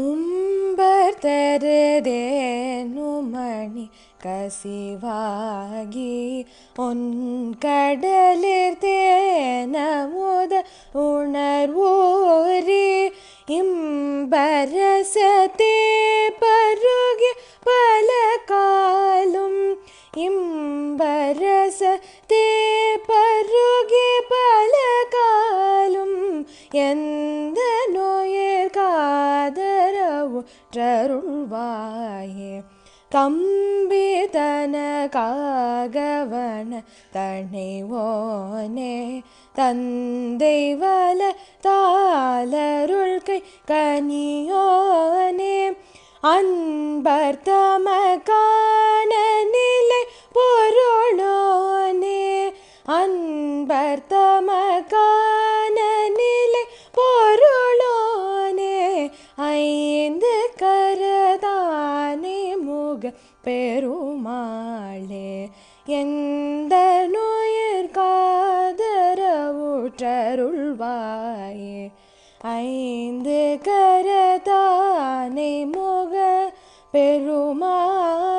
ಉಂಬರ್ ತರದೇನು ಮಣಿ ಕಸಿವಾಗಿ ஒன்கடலிர்தேனமுத உணர்வோரே இம்பரசத்தே பருகி பல காலும் இம்பரசத்தே பருகி பல காலும் என் காதரவு தருள்வாயே கம்பிதன காகவன தனைவோனே தந்தை வல தாளருள்கை கனியோனே. அன்பர் தமக்கான நிலை பொருளோனே அன்பர் தமக்கான முக பெருமாளே எந்த நோயர் காதரவுற்றருள்வாயே? ஐந்து கரதானே முக பெருமாளே